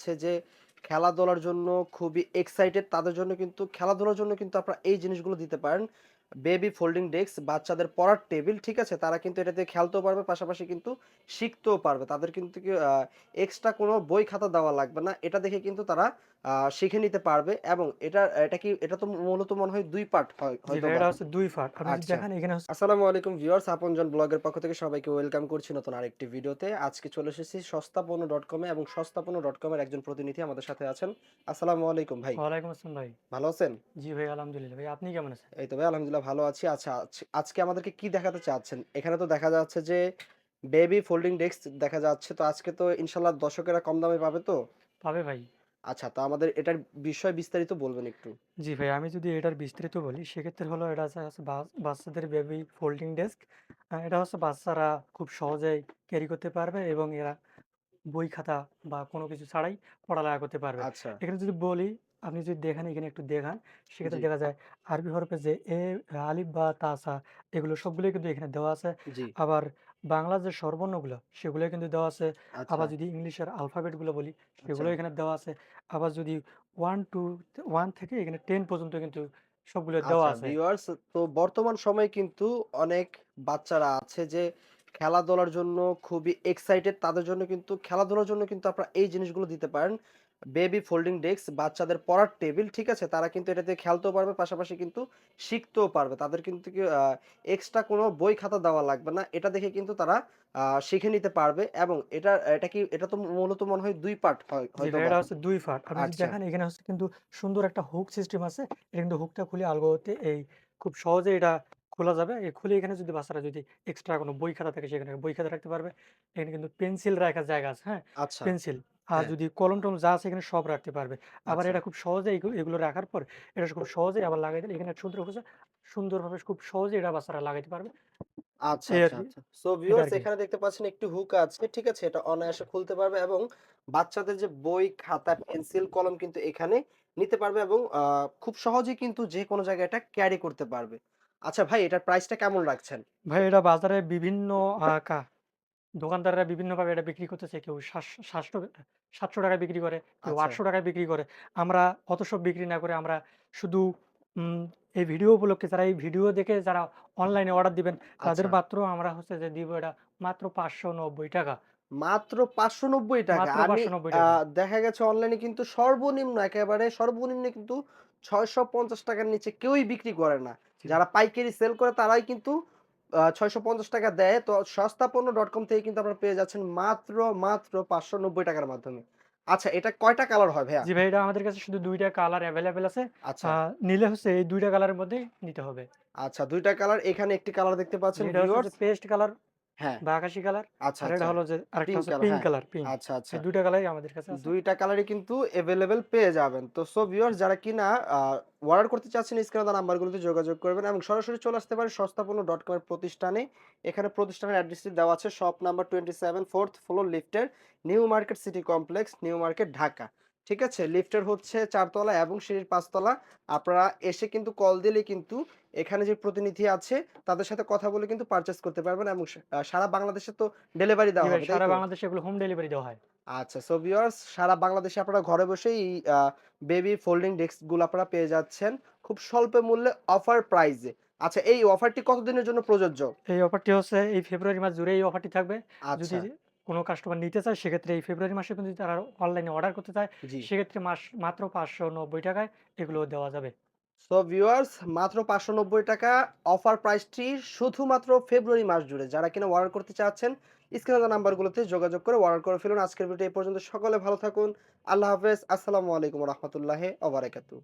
আছে যে খেলাধুলার জন্য খুবই এক্সাইটেড তাদের জন্য কিন্তু, খেলাধুলার জন্য কিন্তু আপনারা এই জিনিসগুলো দিতে পারেন। বেবি ফোল্ডিং ডেস্ক বাচ্চাদের পড়ার টেবিল, ঠিক আছে? তারা কিন্তু এটা দিয়ে খেলতেও পারবে পাশাপাশি কিন্তু শিখতেও পারবে। তাদের কিন্তু এক্সট্রা কোনো বই খাতা দেওয়া লাগবে না। এটা দেখে কিন্তু তারা শিখে নিতে পারবে এবং এটা এটা কি এটা তো মূলত মনে হয় ২ পার্ট হয় এটা হচ্ছে ২ পার্ট। আচ্ছা। দেখেন এখানে আসসালামু আলাইকুম ভিউয়ার্স আপনজন ব্লগের পক্ষ থেকে সবাইকে ওয়েলকাম করছি নতুন আরেকটি ভিডিওতে। আজকে চলে এসেছি সস্তাপন্ন.com এ এবং সস্তাপন্ন.com এর একজন প্রতিনিধি আমাদের সাথে আছেন। আসসালামু আলাইকুম ভাই। ওয়ালাইকুম আসসালাম ভাই। ভালো আছেন? জি ভাই, আলহামদুলিল্লাহ। ভাই আপনি কেমন আছেন? এই তো ভাই আলহামদুলিল্লাহ ভালো আছি। আচ্ছা আজকে আমাদেরকে কি দেখাতে চাচ্ছেন? এখানে তো দেখা যাচ্ছে যে বেবি ফোল্ডিং ডেস্ক দেখা যাচ্ছে। তো আজকে তো ইনশাল্লাহ দর্শকেরা কম দামে পাবে তো? পাবে ভাই। আচ্ছা তো আমাদের এটার বিষয় বিস্তারিত বলবেন একটু। জি ভাই, আমি যদি এটার বিস্তারিত বলি সেক্ষেত্রে হলো এটা হচ্ছে বাচ্চাদের বেবি ফোল্ডিং ডেস্ক। এটা হচ্ছে বাচ্চারা খুব সহজেই ক্যারি করতে পারবে এবং এরা বই খাতা বা কোনো কিছু ছাড়াই পড়ালেখা করতে পারবে। আচ্ছা। এখানে যদি বলি, আপনি যদি দেখেন এখানে একটু দেখান, সেক্ষেত্রে জি। দেখা যায় আরবি হরফে যে এ, আলিফ বা তা, সা এগুলো সবগুলোই কিন্তু এখানে দেওয়া আছে। জি। আবার বাংলার যে স্বরবর্ণগুলো সেগুলোও কিন্তু দেওয়া আছে। আবার আচ্ছা। যদি ইংলিশের আলফাবেটগুলো বলি আচ্ছা। সেগুলোও এখানে দেওয়া আছে। আবার যদি 1 টু 1 থেকে এখানে 10 পর্যন্ত কিন্তু সবগুলো দেওয়া আচ্ছা আছে। ভিউয়ার্স তো বর্তমান সময়ে কিন্তু অনেক বাচ্চারা আছে যে খেলাধুলার জন্য খুবই এক্সাইটেড তাদের জন্য কিন্তু খেলাধুলার জন্য কিন্তু আপনারা এই জিনিসগুলো দিতে পারেন। বেবি ফোল্ডিং ডেস্ক বাচ্চাদের পড়ার টেবিল, ঠিক আছে? তারা কিন্তু এটা দিয়ে খেলতেও পারবে পাশাপাশি কিন্তু শিখতেও পারবে। তাদের কিন্তু এক্সট্রা কোনো বই খাতা দেওয়া লাগবে না। এটা দেখে কিন্তু তারা শিখে নিতে পারবে এবং এটা এটা কি এটা তো মূলত মনে হয় ২ পার্ট হয় এটা হচ্ছে দুই পার্ট। আপনি আচ্ছা। দেখেন এখানে হচ্ছে কিন্তু সুন্দর একটা হুক সিস্টেম আছে। এটা কিন্তু হুকটা খুলে আলগোতে এই খুব সহজেই এটা খোলা যাবে। এই খুলে এখানে যদি বাচ্চারা যদি এক্সট্রা কোনো বই খাতা থাকে সেখানে বই খাতা রাখতে পারবে। এখানে কিন্তু পেন্সিল রাখার জায়গা আছে, হ্যাঁ? আচ্ছা। পেন্সিল। আর হ্যাঁ। যদি কলম-টলম যা আছে এখানে সব রাখতে পারবে। আবার আচ্ছা। এটা খুব সহজেই এগু এগুলো রাখার পর এটা খুব সহজেই আবার লাগাই দিলে এখানে সুন্দর হচ্ছে সুন্দরভাবে খুব সহজেই এটা বাচ্চারা লাগাইতে পারবে। আচ্ছা, এই আচ্ছা, আরকি। আচ্ছা। সো এটা ভিউয়ার্স আরকি। এখানে দেখতে পাচ্ছেন একটি হুক আছে, ঠিক আছে? এটা অনায়াসে খুলতে পারবে এবং বাচ্চাদের যে বই, খাতা, পেন্সিল, কলম কিন্তু এখানে নিতে পারবে এবং আ খুব সহজেই কিন্তু যেকোনো জায়গায় এটা ক্যারি করতে পারবে। আচ্ছা ভাই এটার প্রাইসটা কেমন রাখছেন? ভাই এটা বাজারে বিভিন্ন আ কা দোকানদাররা বিভিন্নভাবে এটা বিক্রি করতেছে। কেউ সাতশ সাতশো ৳৭০০ টাকায় বিক্রি করে, কেউ আচ্ছা। ৳৮০০ টাকায় বিক্রি করে। আমরা অত সব বিক্রি না করে আমরা শুধু উম এই ভিডিও উপলক্ষে যারা এই ভিডিও দেখে যারা অনলাইনে অর্ডার দিবেন তাদের আচ্ছা। মাত্র আমরা হচ্ছে যে দিব এটা মাত্র ৳৫৯০ মাত্র ৳৫৯০ মাত্র আমি আ ৳৫৯০ দেখা গেছে অনলাইনে কিন্তু সর্বনিম্ন একেবারে সর্বনিম্ন কিন্তু ৳৬৫০ টাকার নিচে কেউই বিক্রি করে না। জি। যারা পাইকারি সেল করে তারাই কিন্তু আ ৳৬৫০ দেয়। তো সস্তাপন্ন.com থেকে কিন্তু আপনারা পেয়ে যাচ্ছেন মাত্র, মাত্র ৳৫৯০ টাকার মাধ্যমে। আচ্ছা এটা কয়টা কালার হয় ভাইয়া? জি ভাই, এটা আমাদের কাছে শুধু দুইটা কালার अवेलेबल আছে। আচ্ছা। নিলে হচ্ছে এই ২ টা কালারের মধ্যে নিতে হবে। আচ্ছা দুইটা কালার এখানে একটি কালার দেখতে পাচ্ছেন ভিউয়ার্স। পেস্ট কালার হ্যাঁ। বা আকাশি কালার। আচ্ছা, আর এটা আচ্ছা। হলো যে আরেকটা হচ্ছে পিঙ্ক হ্যাঁ। Colour, pink. আচ্ছা, আচ্ছা। এই ২ কালারই আমাদের কাছে আছে। ২ কালারই কিন্তু এভেইলেবল পেয়ে যাবেন। তো সো ভিউয়ার্স যারা কিনা অর্ডার করতে চাচ্ছেন স্ক্রিনে দেওয়া নাম্বারগুলোতে যোগাযোগ করবেন এবং সরাসরি চলে আসতে পারেন এর প্রতিষ্ঠানে। এখানে প্রতিষ্ঠানের অ্যাড্রেসটি দেওয়া আছে শপ নাম্বার 27 4th ফ্লোর লিফটের new market city complex, new market Dhaka. ঠিক আছে? লিফটের হচ্ছে ৪ তলা এবং সিঁড়ির ৫ তলা। আপনারা এসে কিন্তু কল দিলেই কিন্তু এখানে যে প্রতিনিধি আছে তাদের সাথে কথা বলে কিন্তু পারচেজ করতে পারবেন এবং সারা বাংলাদেশে তো ডেলিভারি দেওয়া হবে, সারা বাংলাদেশে এগুলো হোম ডেলিভারি দেওয়া হয়। আচ্ছা সো ভিউয়ার্স সারা বাংলাদেশে আপনারা ঘরে বসেই এই বেবি ফোল্ডিং ডেস্কগুলো আপনারা পেয়ে যাচ্ছেন খুব স্বল্প মূল্যে অফার প্রাইজে। আচ্ছা এই অফারটি কতদিনের জন্য প্রযোজ্য? এই অফারটি হচ্ছে এই ফেব্রুয়ারি মাস জুড়ে এই অফারটি থাকবে। যদি আচ্ছা। কোনো কাস্টমার নিতে চায় সেক্ষেত্রে এই ফেব্রুয়ারি মাসে কিন্তু তারা অনলাইনে অর্ডার করতে চায় সেক্ষেত্রে মাস মাত্র ৳৫৯০ এগুলো দেওয়া যাবে। সো ভিউয়ার্স মাত্র ৳৫৯০ অফার প্রাইসটি শুধুমাত্র ফেব্রুয়ারি মাস জুড়ে। যারা কিনা অর্ডার করতে চাচ্ছেন স্ক্রিনে নাম্বারগুলোতে যোগাযোগ করে অর্ডার করে ফেলুন। আজকের ভিডিও এই পর্যন্ত সকলে ভালো থাকুন। আল্লাহ হাফেজ। আসসালামু আলাইকুম রাহমাতুল্লাহি ওয়া বারাকাতুহু।